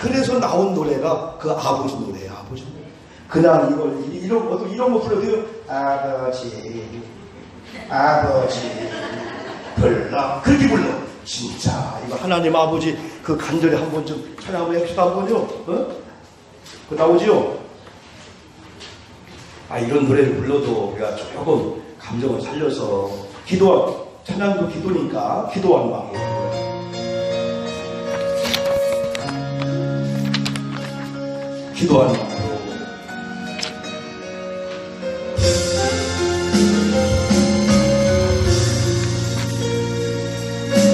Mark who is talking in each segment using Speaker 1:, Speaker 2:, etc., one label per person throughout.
Speaker 1: 그래서 나온 노래가 그 아버지 노래예요. 아버지 노래. 그냥 이걸 이- 이런 거 이런 거 불러도요. 아버지 아버지 불러 그렇게 불러. 진짜 이거 하나님 아버지 그 간절히 한 번 좀 찬양 한번 해봅시다 한번요. 어? 그 나오지요? 아 이런 노래를 불러도 우리가 조금 감정을 살려서 기도한 찬양도 기도니까 기도하는 마음. 마음으로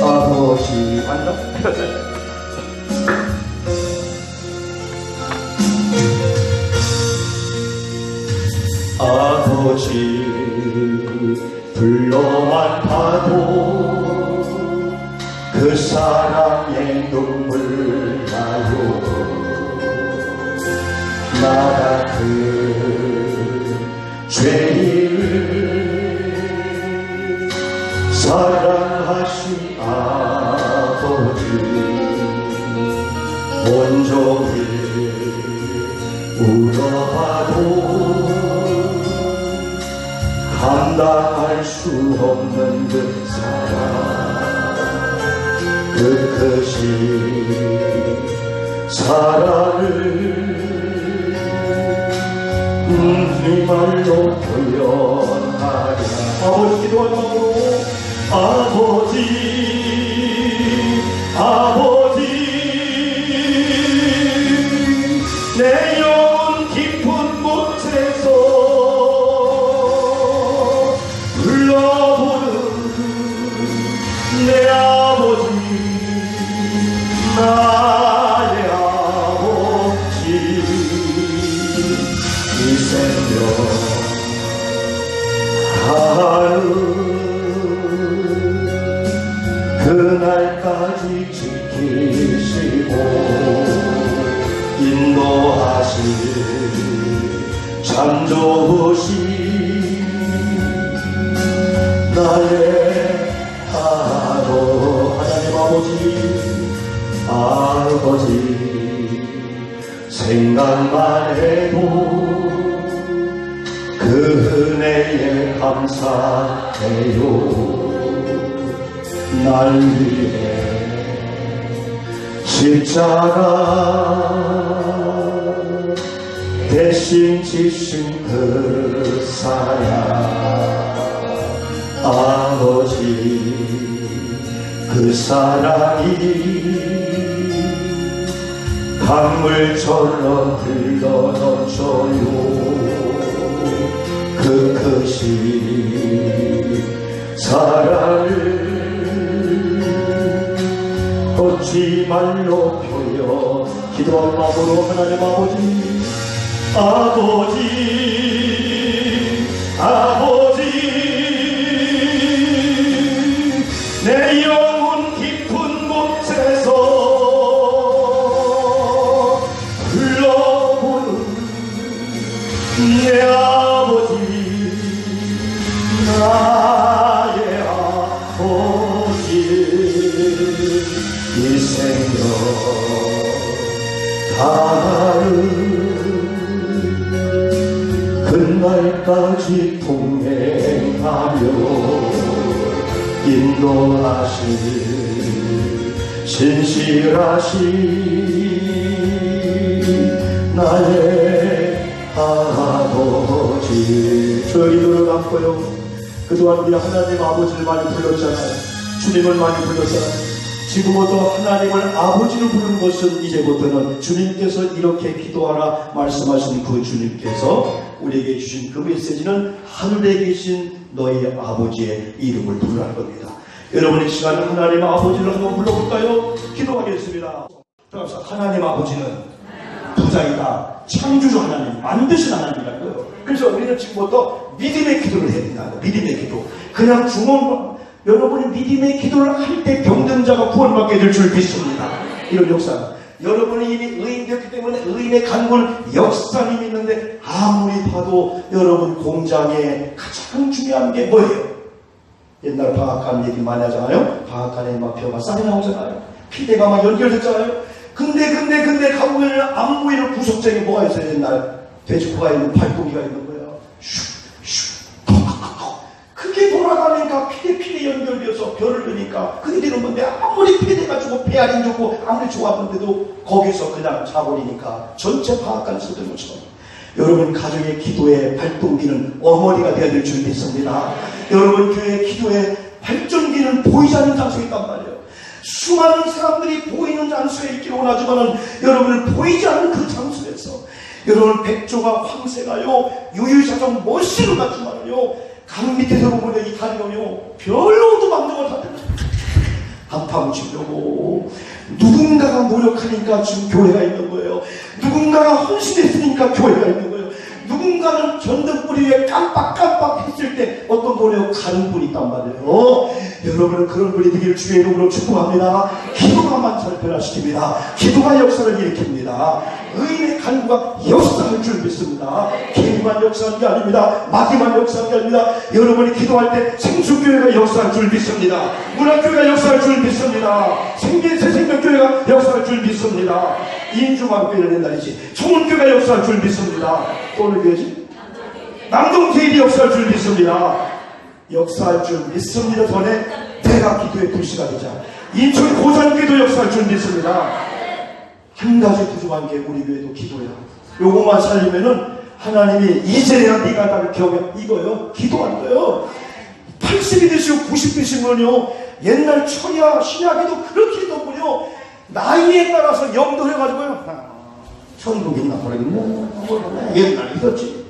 Speaker 1: 아버지 맞나? 아버지 불러만 봐도 그 사랑 나 같은 죄인을 사랑하신 아버지 온종일 울어봐도 감당할 수 없는 그 사랑 그 크신 사랑을 말로 표현하랴. 아버지 기도하는 마음으로 아버 좋으신 나의 하루 하나님 아버지 아버지 생각만 해도 그 은혜에 감사해요. 날 위해 십자가 대신 지신 그 사랑 아버지 그 사랑이 강물처럼 흘러넘쳐요. 그 크신 사랑을 어찌 말로 표현 기도한 마음으로 하나님 아버지 아버지 아버지. 내 영혼 깊은 곳에서 흘러보는 내 아버지 나의 아버지. 다 그날까지 동행하며 인도하실 신실하신 나의 아버지. 저희 눈을 감고요. 그동안 우리 하나님 아버지를 많이 불렀잖아요. 주님을 많이 불렀잖아요. 지금부터 하나님을 아버지로 부르는 것은 이제부터는 주님께서 이렇게 기도하라 말씀하신 그 주님께서 우리에게 주신 그 메시지는 하늘에 계신 너희 아버지의 이름을 부르라는 겁니다. 여러분 이 시간에 하나님 아버지를 한번 불러볼까요? 기도하겠습니다. 따라서 하나님 아버지는 부자이다. 창조주 하나님, 만드신 하나님이라고요. 그래서 우리는 지금부터 믿음의 기도를 해야 된다. 믿음의 기도. 그냥 주문, 여러분이 믿음의 기도를 할 때 병든 자가 구원받게 될 줄 믿습니다. 이런 역사. 여러분이 이미 의인 되었기 때문에 의인의 간구를 역사님 있는데 아무리 봐도 여러분 공장에 가장 중요한 게 뭐예요? 옛날 방앗간 얘기 많이 하잖아요. 방앗간에 막 벼가 쌀이 나오잖아요. 피대가 막 연결됐잖아요. 근데 근데 근데 가고 보면 안 보이는 구석쟁이 뭐가 있어요 옛날 돼지코가 있는 발동기가 있는 거예요 슉슉 그게 돌아가니까 피대 피대 연결되어서 별을 넣으니까 되는 건데 아무리 피대가지고 배알이 좋고 아무리 좋았는데도 거기서 그냥 자버리니까 전체 파악관 쓰던 것처럼 여러분 가정의 기도의 발동기는 어머니가 되어야 될줄 믿습니다. 여러분 교회 기도의 발전기는 보이지 않는 장소에 있단 말이에요. 수많은 사람들이 보이는 장소에 있기를 원하지만은 여러분을 보이지 않는 그 장소에서 여러분 백조가 황새가요 유유자적 멋있는 같지만요 강 밑에서 보면 이 다리가요 별로 도 망정을 다. 한파고 치려고 누군가가 노력하니까 지금 교회가 있는 거예요. 누군가가 헌신했으니까 교회가 있는 거예요. 누군가는 전등불이 위에 깜빡깜빡 했을 때 어떤 노력 가는 분이 있단 말이에요. 여러분은 그런 분이 되기를 주의 이름으로 축복합니다. 기도가 만찬을 변화시킵니다. 기도가 역사를 일으킵니다. 의인의 간구가 역사할 줄 믿습니다. 개인만 역사하는 게 아닙니다. 마귀만 역사하는 게 아닙니다. 여러분이 기도할 때 생수교회가 역사할 줄 믿습니다. 문화교회가 역사할 줄 믿습니다. 생긴 새생명교회가 역사할 줄 믿습니다. 인주만교회는 옛날이지. 청운교회가 역사할 줄 믿습니다. 또 어느 교회지? 남동교회이 역사할 줄 믿습니다. 역사할 줄 믿습니다. 전에 내가 기도의 불씨가 되자. 인천 고산교회도 역사할 줄 믿습니다. 한 가지 부족한 게 우리 교회도 기도야. 요것만 살리면은 하나님이 이제야 네가 나를 기억해 이거요. 기도 안 돼요. 80이 되시고 90 되시면요. 옛날 철야 신약에도 그렇게 했더군요. 나이에 따라서 영도 해가지고요. 아, 천국 있나 모르겠네. 옛날에 있었지.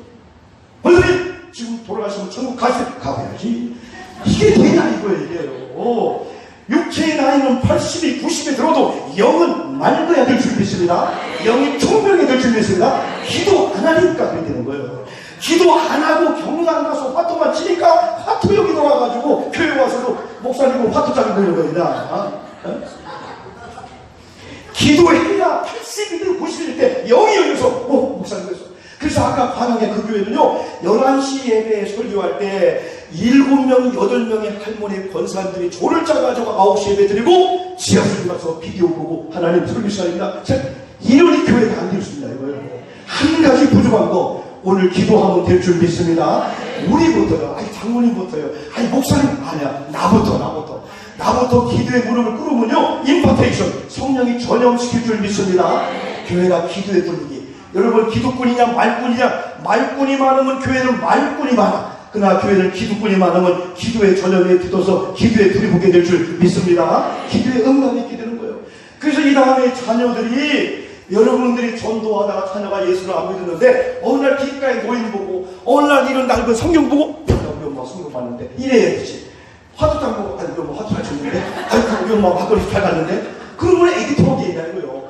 Speaker 1: 선생님 지금 돌아가시면 천국 가시 가봐야지. 이게 되나 이거예요. 육체의 나이는 80이 90이 들어도 영은 맑아야 될줄 믿습니다. 영이 총명해야 될줄 믿습니다. 기도 안 하니까 그렇게 되는 거예요. 기도 안 하고 경안 가서 화투만 치니까 화투역이 들어와가지고 교회 와서도 목사님은 화투장이 되는 겁니다. 어? 어? 기도해야 80이든 90일 때 영이 열려서 어 목사님 그래서 그래서 아까 반항의 그 교회는요 11시 예배에 설교할 때 7명 8명의 할머니 권사님들이 조를 짜가지고 9시 예배 드리고 지하철 가서 비디오 보고 하나님 설교 시간입니다. 자, 이러니 교회가 안 될 수 있나 이거예요. 한 가지 부족한 거 오늘 기도하면 될 줄 믿습니다. 우리부터요. 아니 장모님부터요. 아니 목사님 아니야. 나부터 나부터. 나부터 기도의 무릎을 꿇으면요 임파테이션 성령이 전염시킬 줄 믿습니다. 교회가 기도의 분위기 여러분 기도꾼이냐 말꾼이냐 말꾼이 많으면 교회는 말꾼이 많아. 그러나 교회는 기도꾼이 많으면 기도의 전염에 기도서 기도에 들이보게 될 줄 믿습니다. 기도의 응답이 있게 되는 거예요. 그래서 이 다음에 자녀들이 여러분들이 전도하다가 자녀가 예수를 안 믿었는데 어느 날 길가에 노인 보고 어느 날 이런 낡은 성경 보고 야, 우리 엄마 성경 봤는데 이래야지. 화투장 보고 아니 우리 엄마 화투 잘 쳤는데? 아니 우리 엄마 화투를 잘 갔는데 그러면 애기 토하게 얘기하고요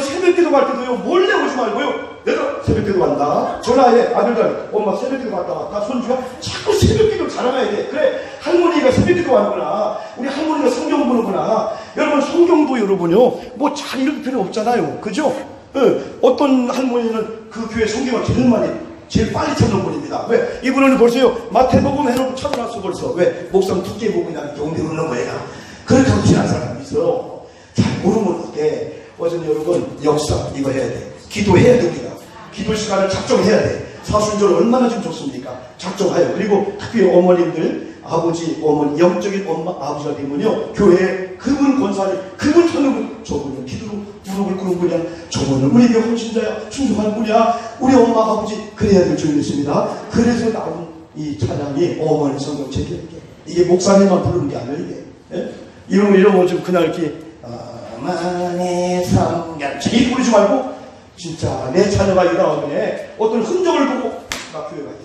Speaker 1: 그래서 새벽 기도 갈 때도요 몰래 오지 말고요 얘들아 새벽 기도 간다 전화해 아들들 엄마 새벽 기도 갔다 왔다 손주가 자꾸 새벽 기도 자랑해야 돼 그래 할머니가 새벽 기도 하는구나 우리 할머니가 성경 보는구나 여러분 성경도 여러분요 뭐 잘 읽을 필요 없잖아요 그죠 예, 어떤 할머니는 그 교회 성경을 제일 많이 제일 빨리 찾는 분입니다. 왜? 이분은 벌써요, 마태복음 해놓고 찾아놨어, 벌써. 왜? 목상 두께 보고 그냥 용대 넣는 거야. 그렇게 하고 지난 사람이 있어. 잘 모르면 어때? 어전 여러분, 역사, 이거 해야 돼. 기도해야 됩니다. 기도 시간을 작정해야 돼. 사순절 얼마나 좀 좋습니까? 작정하여. 그리고 특히 어머님들, 아버지, 어머니, 영적인 엄마, 아버지가 되면요, 교회 그분 권사님, 그분 분, 저분은 기도로 무릎을 꿇은 분이야. 저분은 우리 교회 헌신자야. 충성하는 분이야. 우리 엄마, 아버지, 그래야 될줄 믿습니다. 그래서 나온 이 찬양이 어머니 성경 제기할게. 이게 목사님만 부르는 게 아니에요, 이게. 예? 이런 거, 이런 거좀 그냥 이렇게, 어머니 성경, 이 부르지 말고, 진짜 내 자녀가 이 다음에 어떤 흔적을 보고 나 교회 가야 돼.